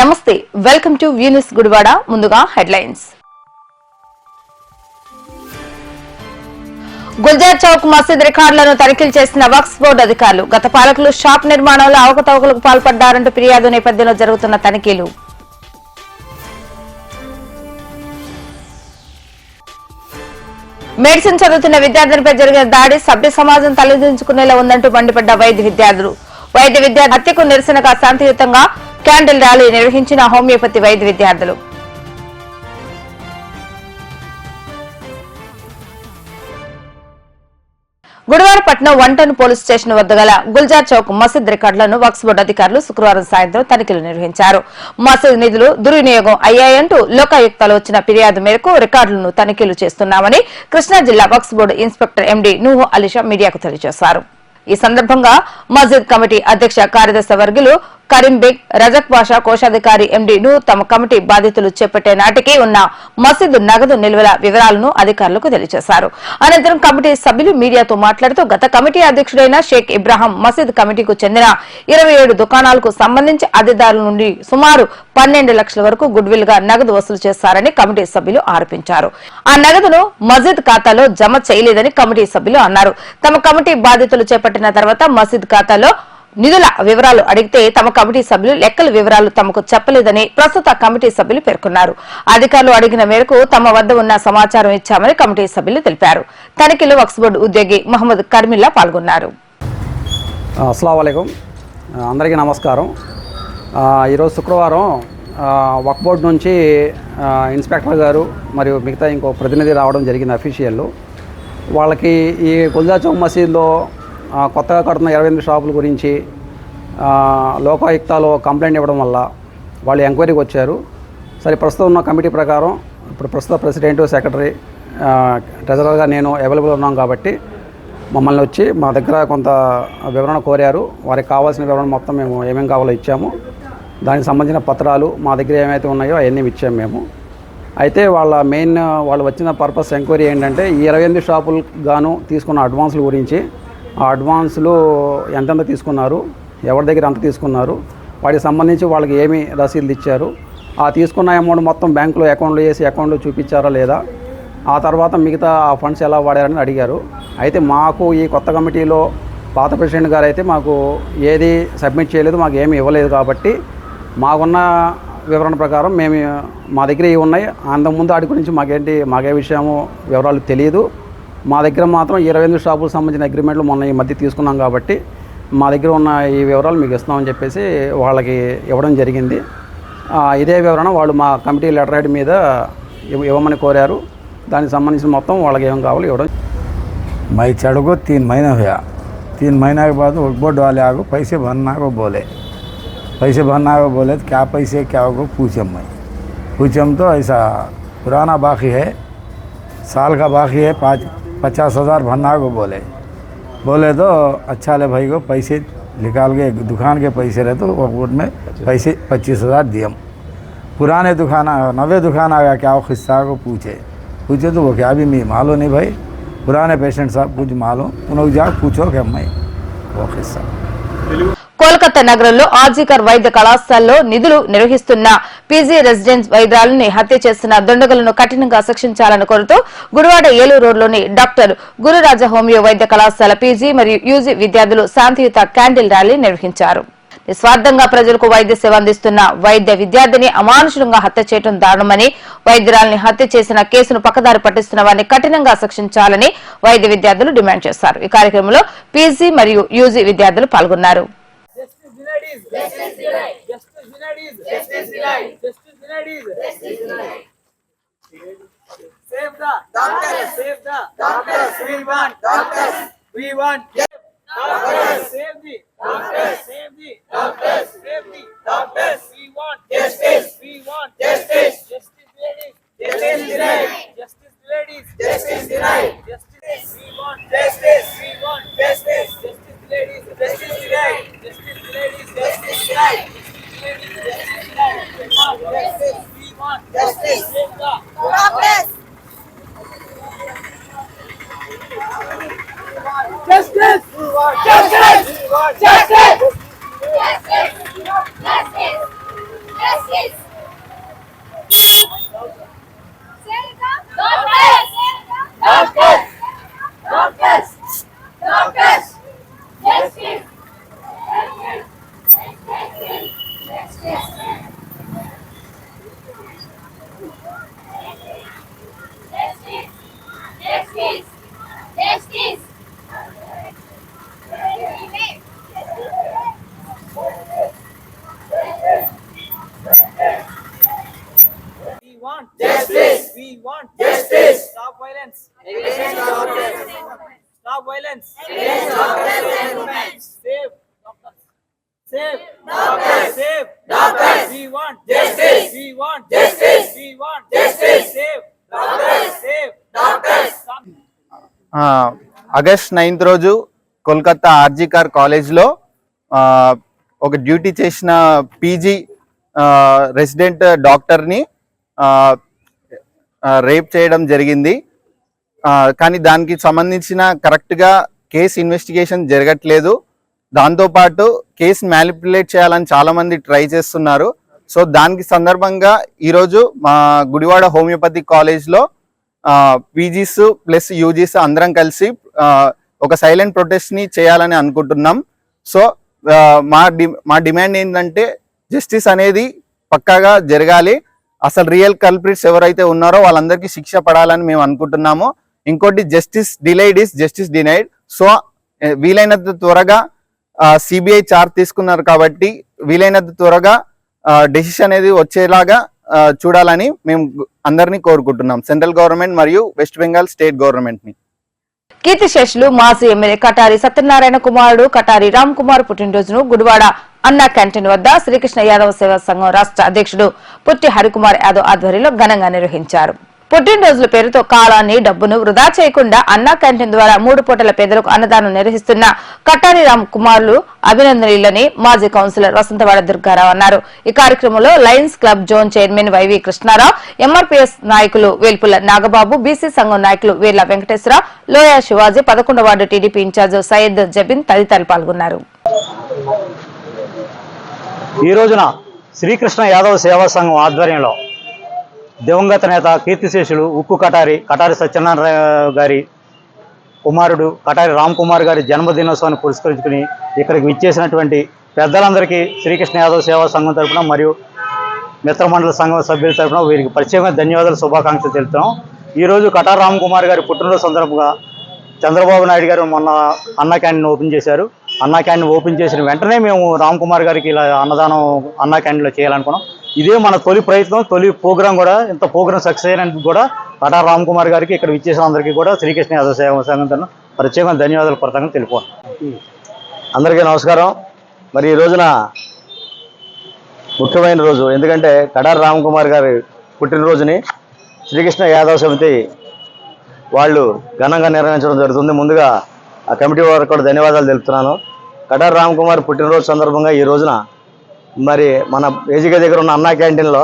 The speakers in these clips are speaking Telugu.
నమస్తే వెల్కమ్ టు వ్యూనిస్ గుడివాడ ముందుగా హెడ్లైన్స్. గుల్జార్ చౌక్ మసీద్ రికార్డులను తనిఖీలు చేసిన వక్స్ బోర్డు అధికారులు గత పాలకులు షాప్ నిర్మాణంలో అవకతవకలకు పాల్పడ్డారంటూ ఫిర్యాదు నేపథ్యంలో జరుగుతున్న తనిఖీలు. మెడిసిన్ చదువుతున్న విద్యార్థులపై జరిగిన దాడి సభ్య సమాజం తలదించుకునేలా ఉందంటూ మండిపడ్డ వైద్య విద్యార్థులు. వైద్య విద్యార్థి హత్యకు నిరసనగా శాంతియుతంగా క్యాండిల్ ర్యాలీ నిర్వహించిన హోమియోపతి వైద్య విద్యార్థులు. Gudivarapatnam one town police station వద్ద గల గుల్జార్ చౌక్ మసీద్ రికార్డులను వక్స్ బోర్డు అధికారులు శుక్రవారం సాయంత్రం తనిఖీలు నిర్వహించారు. మసీద్ నిధులు దుర్వినియోగం అయ్యాయంటూ లోకాయుక్తలు వచ్చిన ఫిర్యాదు మేరకు రికార్డులను తనిఖీలు చేస్తున్నామని కృష్ణా జిల్లా Waqf board inspector MD Nuhu Alisha మీడియాకు తెలియజేశారు. ఈ సందర్భంగా మస్జిద్ కమిటీ అధ్యక్ష కార్యదర్శి వర్గులు కరీం రజక్ బాషా కోశాధికారి ఎండీ ను తమ కమిటీ బాధితులు చేపట్టే నాటికి ఉన్న మసీదు నగదు నిల్వల వివరాలను అధికారులకు తెలియజేశారు. అనంతరం కమిటీ సభ్యులు మీడియాతో మాట్లాడుతూ గత కమిటీ అధ్యక్షుడైన షేక్ ఇబ్రాహం మసీద్ కమిటీకు చెందిన ఇరవై ఏడు దుకాణాలకు సంబంధించి అద్దెదారుల నుండి సుమారు పన్నెండు లక్షల వరకు గుడ్ విల్గా నగదు వసూలు చేశారని కమిటీ సభ్యులు ఆరోపించారు. ఆ నగదును మసీద్ ఖాతాలో జమ చేయలేదని కమిటీ సభ్యులు అన్నారు. తమ కమిటీ బాధితులు చేపట్టిన తర్వాత మసీద్ ఖాతాలో నిధుల వివరాలు అడిగితే తమ కమిటీ సభ్యులు లెక్కల వివరాలు తమకు చెప్పలేదని ప్రస్తుత కమిటీ సభ్యులు పేర్కొన్నారు. అధికారులు అడిగిన మేరకు తమ వద్ద ఉన్న సమాచారం ఇచ్చామని కమిటీ సభ్యులు తెలిపారు. తనిఖీలో వక్స్ బోర్డు ఉద్యోగి మహమ్మద్ కర్మిల్లా పాల్గొన్నారు. అందరికీ నమస్కారం. ఈరోజు శుక్రవారం వక్ బోర్డ్ నుంచి ఇన్స్పెక్టర్ గారు మరియు మిగతా ఇంకో ప్రతినిధి రావడం జరిగింది అఫీషియల్ వాళ్ళకి ఈ గుల్జా చౌక్ మసీద్లో కొత్తగా కడుతున్న ఇరవై ఎనిమిది షాపుల గురించి లోకాయుక్తలో లోకాయుక్తాలో కంప్లైంట్ ఇవ్వడం వల్ల వాళ్ళు ఎంక్వైరీకి వచ్చారు. సరే ప్రస్తుతం ఉన్న కమిటీ ప్రకారం ఇప్పుడు ప్రస్తుత ప్రెసిడెంట్ సెక్రటరీ ట్రెజరర్గా నేను అవైలబుల్ ఉన్నాం కాబట్టి మమ్మల్ని వచ్చి మా దగ్గర కొంత వివరణ కోరారు. వారికి కావాల్సిన వివరణ మొత్తం మేము ఏమేమి కావాలో ఇచ్చాము. దానికి సంబంధించిన పత్రాలు మా దగ్గర ఏమైతే ఉన్నాయో అవన్నీ ఇచ్చాము మేము. అయితే వాళ్ళ మెయిన్ వాళ్ళు వచ్చిన పర్పస్ ఎంక్వైరీ ఏంటంటే ఈ ఇరవై ఎనిమిది షాపులకు గాను తీసుకున్న అడ్వాన్సుల గురించి అడ్వాన్సులు ఎంతెంత తీసుకున్నారు ఎవరి దగ్గర ఎంత తీసుకున్నారు వాటికి సంబంధించి వాళ్ళకి ఏమి రసీదులు ఇచ్చారు ఆ తీసుకున్న అమౌంట్ మొత్తం బ్యాంకులో అకౌంట్లో వేసి అకౌంట్లో చూపించారా లేదా ఆ తర్వాత మిగతా ఆ ఫండ్స్ ఎలా వాడారని అడిగారు. అయితే మాకు ఈ కొత్త కమిటీలో పాత ప్రెసిడెంట్ గారు అయితే మాకు ఏది సబ్మిట్ చేయలేదు మాకు ఏమీ ఇవ్వలేదు కాబట్టి మాకున్న వివరణ ప్రకారం మేము మా దగ్గర ఇవి ఉన్నాయి. అంతకుముందు వాటి గురించి మాకేంటి మాకే విషయము వివరాలు తెలియదు మా దగ్గర మాత్రం ఇరవై ఎనిమిది షాపులకు సంబంధించిన అగ్రిమెంట్లు మొన్న ఈ మధ్య తీసుకున్నాం కాబట్టి మా దగ్గర ఉన్న ఈ వివరాలు మీకు ఇస్తామని చెప్పేసి వాళ్ళకి ఇవ్వడం జరిగింది ఆ, ఇదే వివరణ వాళ్ళు మా కమిటీ లెటర్ హెడ్ మీద ఇవ్వ- ఇవ్వమని కోరారు దానికి సంబంధించిన మొత్తం వాళ్ళకి ఏం కావాలో ఇవ్వడం मैं चढ़ को तीन महीना हुआ तीन महीना के बाद वर्क बोर्ड वाले आगो पैसे भरना को बोले पैसे भरना को बोले तो क्या पैसे क्या होगा पूछम मैं पूछम तो ऐसा पुराना बाकी है साल का बाकी है पाँच पचास हज़ार भरना को बोले। बोले तो अच्छा ले भाई को पैसे निकाल के, दुकान के पैसे रहे तो बोर्ड में पैसे पच्चीस हज़ार दिए। पुराने दुकान आ- नवे दुकान आ गया, क्या वो किस्सा को पूछे? पूछे तो वो क्या भी मैं मालूम नहीं भाई। पुराने पेशेंट साहब कुछ मालूम, उन्होंने जा पूछो क्या मैं? वो किस्सा కోల్కతా నగరంలో ఆర్జీకర్ వైద్య కళాశాలలో నిధులు నిర్వహిస్తున్న పీజీ రెసిడెన్స్ వైద్యాలని హత్య చేస్తున్న దుండగులను కఠినంగా శిక్షించాలని కోరుతూ గురువాడ ఏలూరు రోడ్లోని డాక్టర్ గురురాజ హోమియో వైద్య కళాశాల పీజీ మరియు యూజీ విద్యార్థులు శాంతియుత క్యాండిల్ ర్యాలీ నిర్వహించారు. నిస్వార్థంగా ప్రజలకు వైద్య సేవ అందిస్తున్న వైద్య విద్యార్థిని అమానుషులుగా హత్య చేయడం దారుణమని వైద్యురాలని హత్య చేసిన కేసును పక్కదారి పట్టిస్తున్న వారిని కఠినంగా శిక్షించాలని వైద్య విద్యార్థులు డిమాండ్ చేశారు. ఈ కార్యక్రమంలో పీజీ మరియు యూజీ విద్యార్థులు పాల్గొన్నారు. Justice denied. Justice denied. Justice denied. Justice denied. Justice denied. Save the doctors. Save the doctors. We want doctors. We want doctors. Save the doctors. Save the doctors. Save August ninth రోజు కోల్కతా ఆర్జీకార్ కాలేజ్లో ఒక డ్యూటీ చేసిన పీజీ రెసిడెంట్ డాక్టర్ని రేప్ చేయడం జరిగింది. కానీ దానికి సంబంధించిన కరెక్ట్గా కేసు ఇన్వెస్టిగేషన్ జరగట్లేదు. దాంతోపాటు కేసు మ్యాలిపులేట్ చేయాలని చాలామంది ట్రై చేస్తున్నారు. సో దానికి సందర్భంగా ఈరోజు మా గుడివాడ హోమియోపతి కాలేజ్లో పీజీస్ ప్లస్ యూజీస్ అందరం కలిసి ఒక సైలెంట్ ప్రొటెస్ట్ని చేయాలని అనుకుంటున్నాం. సో మా డి మా డిమాండ్ ఏంటంటే జస్టిస్ అనేది పక్కాగా జరగాలి. అసలు రియల్ కల్ప్రిట్స్ ఎవరైతే ఉన్నారో వాళ్ళందరికీ శిక్ష పడాలని మేము అనుకుంటున్నాము. ఇంకోటి justice delayed is justice denied so వీలైనంత త్వరగా సిబిఐ చార్జ్ తీసుకున్నారు కాబట్టి వీలైనంత త్వరగా డెసిషన్ అనేది వచ్చేలాగా చూడాలని మేము అందరినీ కోరుకుంటున్నాం. సెంట్రల్ గవర్నమెంట్ మరియు వెస్ట్ బెంగాల్ స్టేట్ గవర్నమెంట్ని కీర్తిశేషులు మాజీ ఎమ్మెల్యే కటారి సత్యనారాయణ కుమారుడు కటారి రామ్ కుమార్ పుట్టినరోజును గుడివాడ అన్నా క్యాంటీన్ వద్ద శ్రీకృష్ణ యాదవ సేవా సంఘం రాష్ట్ర అధ్యక్షుడు పుట్టి హరికుమార్ యాదవ్ ఆధ్వర్యంలో ఘనంగా నిర్వహించారు. పుట్టినరోజుల పేరుతో కాలాన్ని డబ్బును వృధా చేయకుండా అన్నా క్యాంటీన్ ద్వారా మూడు పూటల పేదలకు అన్నదానం నిర్వహిస్తున్న కట్టారి రామ్ కుమార్లు అభినందనీయులని మాజీ కౌన్సిలర్ వసంతవాడ దుర్గారావు అన్నారు. ఈ కార్యక్రమంలో lions club zone chairman YV Krishnarao MRPS నాయకులు వేల్పుల నాగబాబు బీసీ సంఘం నాయకులు వీర్ల వెంకటేశ్వరరావు లోయా శివాజీ పదకొండవ ward TDP incharge Syed Jabin తదితరులు పాల్గొన్నారు. ఈ రోజున శ్రీకృష్ణ యాదవ్ సేవా సంఘం ఆధ్వర్యంలో దివంగత నేత కీర్తిశేషులు ఉక్కు కటారి కటారి సత్యనారాయణ గారి కుమారుడు కటారి రామ్ కుమార్ గారి జన్మదినోత్సవాన్ని పురస్కరించుకుని ఇక్కడికి విచ్చేసినటువంటి పెద్దలందరికీ శ్రీకృష్ణ యాదవ్ సేవా సంఘం తరఫున మరియు మిత్రమండల సంఘం సభ్యుల తరపున వీరికి ప్రత్యేకంగా ధన్యవాదాలు శుభాకాంక్షలు తెలుపుతాం ఈరోజు కటారి రామ్ కుమార్ గారి పుట్టినరోజు సందర్భంగా చంద్రబాబు నాయుడు గారు మొన్న అన్నా క్యాంటీన్ ఓపెన్ చేశారు. అన్నా క్యాంటీన్ ఓపెన్ చేసిన వెంటనే మేము రామ్ కుమార్ గారికి ఇలా అన్నదానం అన్నా క్యాంటీన్లో చేయాలనుకున్నాం. ఇదే మన తొలి ప్రయత్నం తొలి ప్రోగ్రాం కూడా ఇంత ప్రోగ్రాం సక్సెస్ అయినందుకు కూడా కటా రామ్ కుమార్ గారికి ఇక్కడ విచ్చేసిన అందరికీ కూడా శ్రీకృష్ణ యాదవ సేవ సంఘం ప్రత్యేకంగా ధన్యవాదాలు కృతజ్ఞతలు తెలిపాను అందరికీ నమస్కారం. మరి ఈ రోజున ముఖ్యమైన రోజు ఎందుకంటే కడారి రామ్ కుమార్ గారి పుట్టినరోజుని శ్రీకృష్ణ యాదవ సమితి వాళ్ళు ఘనంగా నిర్వహించడం జరుగుతుంది. ముందుగా ఆ కమిటీ వారికి కూడా ధన్యవాదాలు తెలుపుతున్నాను. కడారి రామ్ కుమార్ పుట్టినరోజు సందర్భంగా ఈ రోజున మరి మన ఏజిక దగ్గర ఉన్న అన్నా క్యాంటీన్లో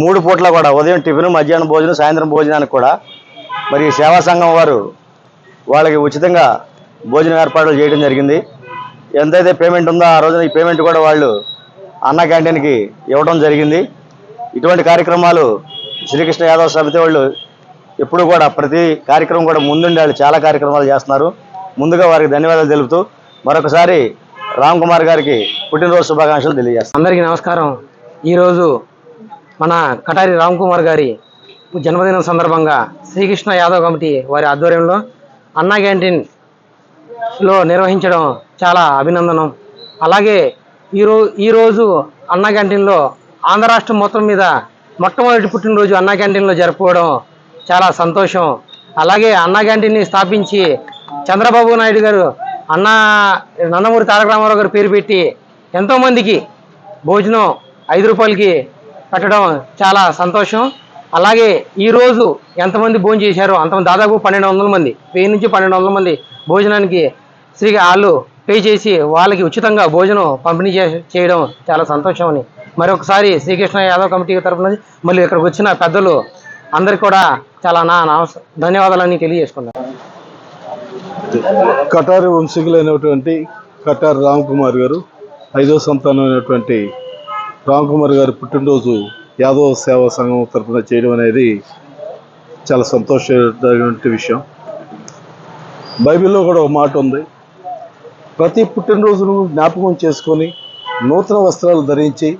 మూడు పూట్ల కూడా ఉదయం టిఫిన్ మధ్యాహ్నం భోజనం సాయంత్రం భోజనానికి కూడా మరి సేవా సంఘం వారు వాళ్ళకి ఉచితంగా భోజనం ఏర్పాట్లు చేయడం జరిగింది. ఎంతైతే పేమెంట్ ఉందో ఆ రోజున ఈ పేమెంట్ కూడా వాళ్ళు అన్న క్యాంటీన్కి ఇవ్వడం జరిగింది. ఇటువంటి కార్యక్రమాలు శ్రీకృష్ణ యాదవ్ సమితి వాళ్ళు ఎప్పుడు కూడా ప్రతి కార్యక్రమం కూడా ముందుండి వాళ్ళు చాలా కార్యక్రమాలు చేస్తున్నారు. ముందుగా వారికి ధన్యవాదాలు తెలుపుతూ మరొకసారి రామ్ కుమార్ గారికి పుట్టినరోజు శుభాకాంక్షలు తెలియజేస్తాను. అందరికీ నమస్కారం. ఈరోజు మన కటారి రామ్ కుమార్ గారి జన్మదినం సందర్భంగా శ్రీకృష్ణ యాదవ్ కమిటీ వారి ఆధ్వర్యంలో అన్నా క్యాంటీన్లో నిర్వహించడం చాలా అభినందనం. అలాగే ఈరో ఈరోజు అన్నా క్యాంటీన్లో ఆంధ్ర రాష్ట్రం మొత్తం మీద మొట్టమొదటి పుట్టినరోజు అన్నా క్యాంటీన్లో జరుపుకోవడం చాలా సంతోషం. అలాగే అన్నా క్యాంటీన్ని స్థాపించి చంద్రబాబు నాయుడు గారు అన్న నందమూరి తారక రామారావు గారు పేరు పెట్టి ఎంతోమందికి భోజనం ఐదు రూపాయలకి పెట్టడం చాలా సంతోషం. అలాగే ఈరోజు ఎంతమంది భోజనం చేశారో అంతమంది దాదాపు పన్నెండు వందల మంది వెయ్యి నుంచి పన్నెండు వందల మంది భోజనానికి శ్రీ వాళ్ళు పే చేసి వాళ్ళకి ఉచితంగా భోజనం పంపిణీ చే- చేయడం చాలా సంతోషం అని. మరొకసారి శ్రీకృష్ణ యాదవ్ కమిటీ తరఫున మళ్ళీ ఇక్కడికి వచ్చిన పెద్దలు అందరికి కూడా చాలా నా ధన్యవాదాలని తెలియజేసుకున్నాను కటారి వంశీకులైనటువంటి కటారి రామ్ కుమార్ గారు ఐదో సంతానమైనటువంటి రామ్ కుమార్ గారి పుట్టినరోజు యాదవ సేవా సంఘం తరఫున చేయడం అనేది చాలా సంతోషమైనటువంటి విషయం. బైబిల్లో కూడా ఒక మాట ఉంది. ప్రతి పుట్టినరోజును జ్ఞాపకం చేసుకొని నూతన వస్త్రాలు ధరించి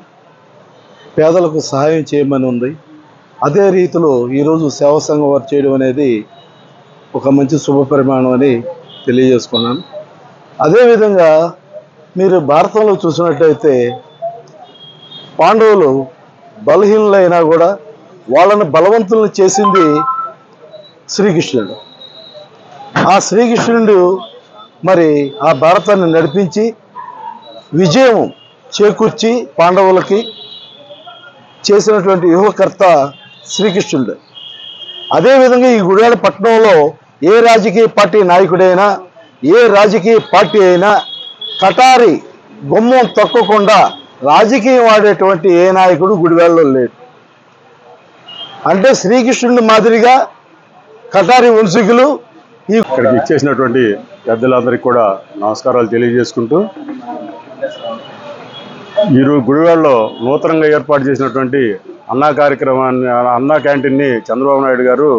పేదలకు సహాయం చేయమని ఉంది. అదే రీతిలో ఈరోజు సేవా సంఘం వారు చేయడం అనేది ఒక మంచి శుభ పరిమాణం అని తెలియజేసుకున్నాను. అదేవిధంగా మీరు భారతంలో చూసినట్టయితే పాండవులు బలహీనులైనా కూడా వాళ్ళని బలవంతులను చేసింది శ్రీకృష్ణుడు. ఆ శ్రీకృష్ణుడు మరి ఆ భారతాన్ని నడిపించి విజయం చేకూర్చి పాండవులకి చేసినటువంటి యువకర్త శ్రీకృష్ణుడు. అదేవిధంగా ఈ గుడివాడ పట్టణంలో ఏ రాజకీయ పార్టీ నాయకుడైనా ఏ రాజకీయ పార్టీ అయినా కటారి గుమ్మం తొక్కకుండా రాజకీయం ఆడేటువంటి ఏ నాయకుడు గుడివేళ్ళలో లేడు. అంటే శ్రీకృష్ణుడి మాదిరిగా కటారి వంశీకులు ఈ ఇక్కడికి ఇచ్చేసినటువంటి పెద్దలందరికీ కూడా నమస్కారాలు తెలియజేసుకుంటూ ఈరోజు గుడివాడలో నూతనంగా ఏర్పాటు చేసినటువంటి అన్నా కార్యక్రమాన్ని అన్నా క్యాంటీన్ని చంద్రబాబు నాయుడు గారు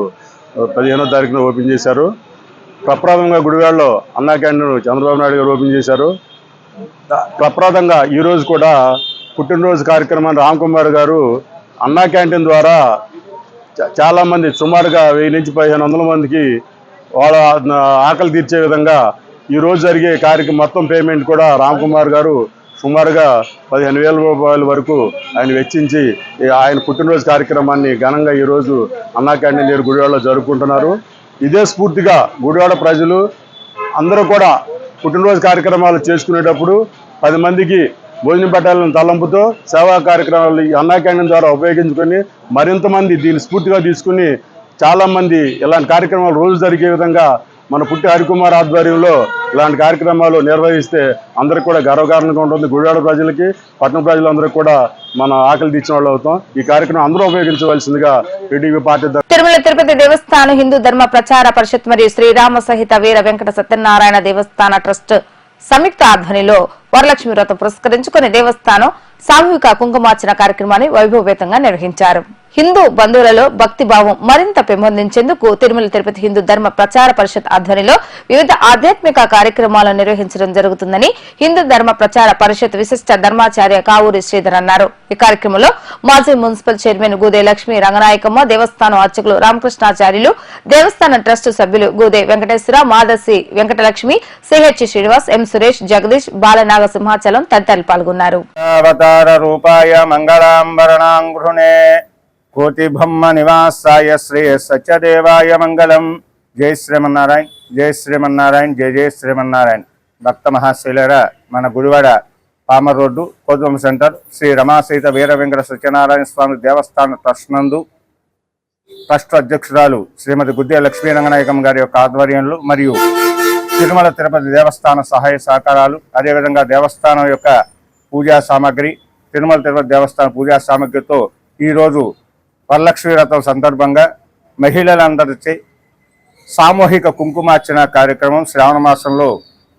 పదిహేనో తారీఖున ఓపెన్ చేశారు. ప్రప్రాథంగా గుడివాడలో అన్నా క్యాంటీన్ చంద్రబాబు నాయుడు గారు ఓపెన్ చేశారు. ప్రప్రాథంగా ఈరోజు కూడా పుట్టినరోజు కార్యక్రమాన్ని రామ్ కుమార్ గారు అన్నా క్యాంటీన్ ద్వారా చాలామంది సుమారుగా వెయ్యి నుంచి పదిహేను వందల మందికి వాళ్ళ ఆకలి తీర్చే విధంగా ఈరోజు జరిగే కార్యక్రమం మొత్తం పేమెంట్ కూడా రామ్ కుమార్ గారు సుమారుగా పదిహేను వేల రూపాయల వరకు ఆయన వెచ్చించి ఆయన పుట్టినరోజు కార్యక్రమాన్ని ఘనంగా ఈరోజు అన్నా క్యాంటీన్ గుడివాడలో జరుపుకుంటున్నారు. ఇదే స్ఫూర్తిగా గుడివాడ ప్రజలు అందరూ కూడా పుట్టినరోజు కార్యక్రమాలు చేసుకునేటప్పుడు పది మందికి భోజనం పెట్టాలని తలంపుతో సేవా కార్యక్రమాలు ఈ అన్నా క్యాంటీన్ ద్వారా ఉపయోగించుకొని మరింతమంది దీన్ని స్ఫూర్తిగా తీసుకుని చాలామంది ఇలాంటి కార్యక్రమాలు రోజు జరిగే విధంగా మన పుట్టి హరికుమార్ ఆధ్వర్యంలో ఇలాంటి కార్యక్రమాలు నిర్వహిస్తే అందరికి కూడా గర్వకారణంగా ఉంటుంది. గుడివాడ ప్రజలకి పట్టణ ప్రజలందరికీ కూడా మన ఆకలి తీర్చిన వాళ్ళు అవుతాం. ఈ కార్యక్రమం అందరూ ఉపయోగించవలసిందిగా టీడీపీ పార్టీ తిరుమల తిరుపతి దేవస్థానం హిందూ ధర్మ ప్రచార పరిషత్ మరియు శ్రీరామ సహిత వీర వెంకట సత్యనారాయణ దేవస్థాన ట్రస్ట్ సంయుక్త ఆధ్వర్యంలో వరలక్ష్మి వ్రతం పురస్కరించుకుని దేవస్థానం సామూహిక కుంకుమార్చన కార్యక్రమాన్ని వైభవపేతంగా నిర్వహించారు. హిందూ బంధువులలో భక్తి భావం మరింత పెంపొందించేందుకు తిరుమల తిరుపతి హిందూ ధర్మ ప్రచార పరిషత్ ఆధ్వర్యంలో వివిధ ఆధ్యాత్మిక కార్యక్రమాలను నిర్వహించడం జరుగుతుందని హిందూ ధర్మ ప్రచార పరిషత్ విశిష్ట ధర్మాచార్య కావూరి శ్రీధర్ అన్నారు. ఈ కార్యక్రమంలో మాజీ మున్సిపల్ చైర్మన్ గూదే లక్ష్మి రంగనాయకమ్మ దేవస్థానం అర్చకులు రామకృష్ణాచార్యులు దేవస్థాన ట్రస్ట్ సభ్యులు గూదే వెంకటేశ్వర మాదసి వెంకటలక్ష్మి సిహెచ్ శ్రీనివాస్ ఎం సురేష్ జగదీష్ బాలనాగ సింహాచలం తదితరులు పాల్గొన్నారు. అవతార రూపాయ మంగళాంబరణాంగృహణే కోటిబ్రహ్మ నివాసాయ శ్రీ సత్యదేవాయ మంగళం. జై శ్రీమన్నారాయణ జై శ్రీమన్నారాయణ జై జై శ్రీమన్నారాయణ. భక్త మహాశైలర మన గుడివాడ పామర్ రోడ్డు కోదుమ సెంటర్ శ్రీ రమాసీత వీర వెంకట సత్యనారాయణ స్వామి దేవస్థాన ట్రస్ట్ నందు ట్రస్ట్ అధ్యక్షురాలు శ్రీమతి గుద్దే లక్ష్మీ రంగనాయకం గారి యొక్క ఆధ్వర్యంలో మరియు తిరుమల తిరుపతి దేవస్థాన సహాయ సహకారాలు అదేవిధంగా దేవస్థానం యొక్క పూజా సామాగ్రి తిరుమల తిరుపతి దేవస్థాన పూజా సామాగ్రితో ఈరోజు వరలక్ష్మి వ్రతం సందర్భంగా మహిళలందరిచే సామూహిక కుంకుమార్చన కార్యక్రమం శ్రావణ మాసంలో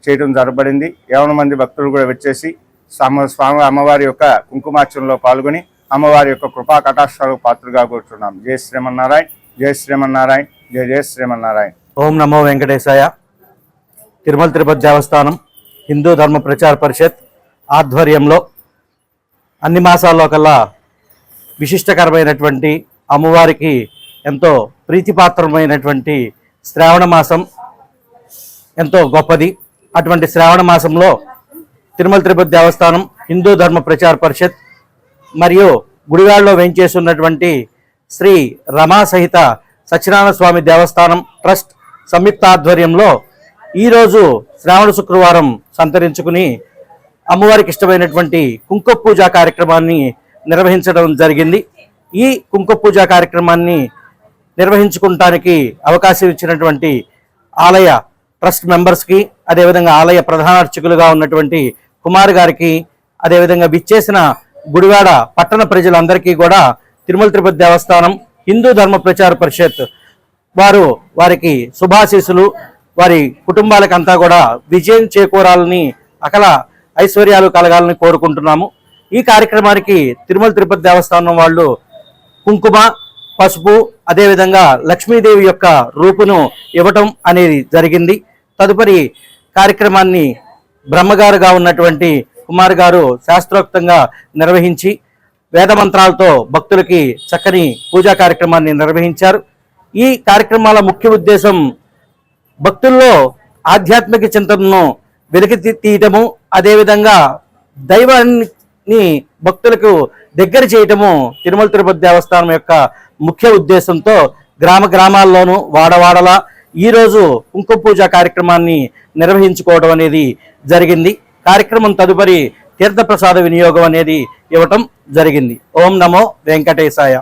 చేయడం జరగబడింది యావన మంది భక్తులు కూడా వచ్చేసి స్వామి అమ్మవారి యొక్క కుంకుమార్చనలో పాల్గొని అమ్మవారి యొక్క కృపా కటాక్షాలకు పాత్రగా కూర్చున్నాం. జై శ్రీమన్నారాయణ జయ శ్రీమన్నారాయణ జయ జయ శ్రీమన్నారాయణ. ఓం నమో వెంకటేశాయ. తిరుమల తిరుపతి దేవస్థానం హిందూ ధర్మ ప్రచార పరిషత్ ఆధ్వర్యంలో అన్ని మాసాల్లో కల్లా విశిష్టకరమైనటువంటి అమ్మవారికి ఎంతో ప్రీతిపాత్రమైనటువంటి శ్రావణ మాసం ఎంతో గొప్పది. అటువంటి శ్రావణ మాసంలో తిరుమల తిరుపతి దేవస్థానం హిందూ ధర్మ ప్రచార పరిషత్ మరియు గుడివాడలో వెంచేస్తున్నటువంటి శ్రీ రమా సహిత సత్యనారాయణ స్వామి దేవస్థానం ట్రస్ట్ సంయుక్త ఆధ్వర్యంలో ఈరోజు శ్రావణ శుక్రవారం సంతరించుకుని అమ్మవారికి ఇష్టమైనటువంటి కుంకుమ పూజ కార్యక్రమాన్ని నిర్వహించడం జరిగింది. ఈ కుంకుమ పూజ కార్యక్రమాన్ని నిర్వహించుకుంటానికి అవకాశం ఇచ్చినటువంటి ఆలయ ట్రస్ట్ మెంబర్స్కి అదేవిధంగా ఆలయ ప్రధాన అర్చకులుగా ఉన్నటువంటి కుమార్ గారికి అదేవిధంగా విచ్చేసిన గుడివాడ పట్టణ ప్రజలందరికీ కూడా తిరుమల తిరుపతి దేవస్థానం హిందూ ధర్మ ప్రచార పరిషత్ వారు వారికి శుభాశీసులు వారి కుటుంబాలకంతా కూడా విజయం చేకూరాలని అకల ఐశ్వర్యాలు కలగాలని కోరుకుంటున్నాము. ఈ కార్యక్రమానికి తిరుమల తిరుపతి దేవస్థానం వాళ్ళు కుంకుమ పసుపు అదేవిధంగా లక్ష్మీదేవి యొక్క రూపును ఇవ్వటం అనేది జరిగింది. తదుపరి కార్యక్రమాన్ని బ్రహ్మగారుగా ఉన్నటువంటి కుమార్ గారు శాస్త్రోక్తంగా నిర్వహించి వేదమంత్రాలతో భక్తులకి చక్కని పూజా కార్యక్రమాన్ని నిర్వహించారు. ఈ కార్యక్రమాల ముఖ్య ఉద్దేశం భక్తుల్లో ఆధ్యాత్మిక చింతనను వెలికి తీయటము అదేవిధంగా దైవాన్ని ని భక్తులకు దగ్గర చేయటము తిరుమల తిరుపతి దేవస్థానం యొక్క ముఖ్య ఉద్దేశంతో గ్రామ గ్రామాల్లోనూ వాడవాడల ఈరోజు కుంకుమ పూజ కార్యక్రమాన్ని నిర్వహించుకోవడం అనేది జరిగింది. కార్యక్రమం తదుపరి తీర్థప్రసాద వినియోగం అనేది ఇవ్వటం జరిగింది. ఓం నమో వెంకటేశాయ.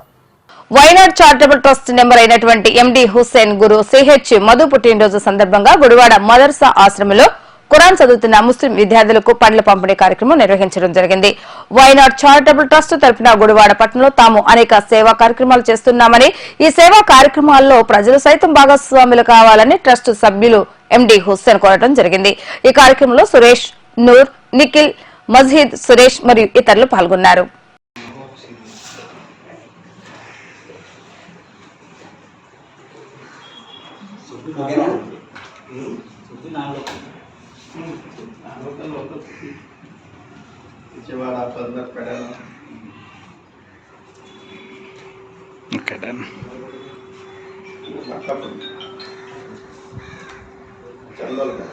వైనాడ్ చారిటబుల్ ట్రస్ట్ నెంబర్ అయినటువంటి ఎండి హుస్సేన్ గురు సిహెచ్ మధు పుట్టినరోజు సందర్భంగా గుడివాడ మదర్సా ఆశ్రమంలో ఖురాన్ చదువుతున్న ముస్లిం విద్యార్థులకు పండ్ల పంపిణీ కార్యక్రమం నిర్వహించడం జరిగింది. వైనాడ్ చారిటబుల్ ట్రస్ట్ తరపున గుడివాడ పట్టణంలో తాము అనేక సేవా కార్యక్రమాలు చేస్తున్నామని ఈ సేవా కార్యక్రమాల్లో ప్రజలు సైతం భాగస్వాములు కావాలని ట్రస్ట్ సభ్యులు ఎండి హుస్సేన్ కోరడం జరిగింది. ఈ కార్యక్రమంలో సురేష్ నూర్ నిఖిల్ మజీద్ సురేష్ మరియు ఇతరులు పాల్గొన్నారు. होतं नव्हतं तिचे बाळ आपण कड्यानं कड्यानं नाका पण चंदल का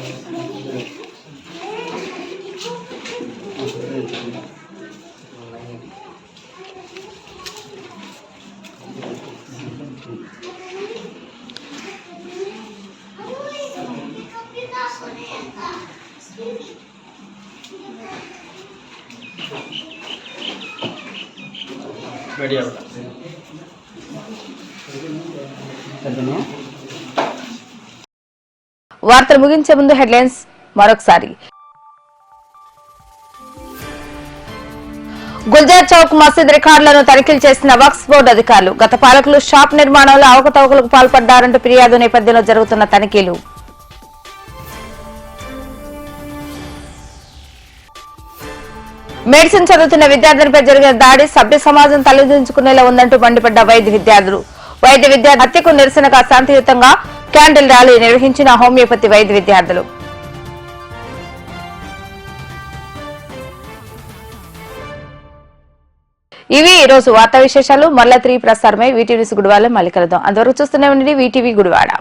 వార్తలు ముగించే ముందు హెడ్లైన్స్ మరొకసారి. గుల్జార్ చౌక్ మసీద్ రికార్డులను తనిఖీలు చేసిన వక్స్ బోర్డు అధికారులు గత పాలకులు షాప్ నిర్మాణంలో అవకతవకలకు పాల్పడ్డారంటూ ఫిర్యాదు నేపథ్యంలో జరుగుతున్న తనిఖీలు. మెడిసిన్ చదువుతున్న విద్యార్థులపై జరిగిన దాడి సభ్య సమాజం తలదించుకునేలా ఉందంటూ మండిపడ్డ వైద్య విద్యార్థులు. వైద్య విద్యార్థి హత్యకు నిరసనగా శాంతియుతంగా క్యాండిల్ ర్యాలీ నిర్వహించిన హోమియోపతి వైద్య విద్యార్థులు. ఇవి ఈ రోజు వార్తా విశేషాలు. మళ్ళా త్రీ ప్రసారమై వీటీవీ గుడివాడ మళ్ళీ కలుద్దాం. అంతవరకు చూస్తూనే ఉండండి వీటీవీ గుడివాడ.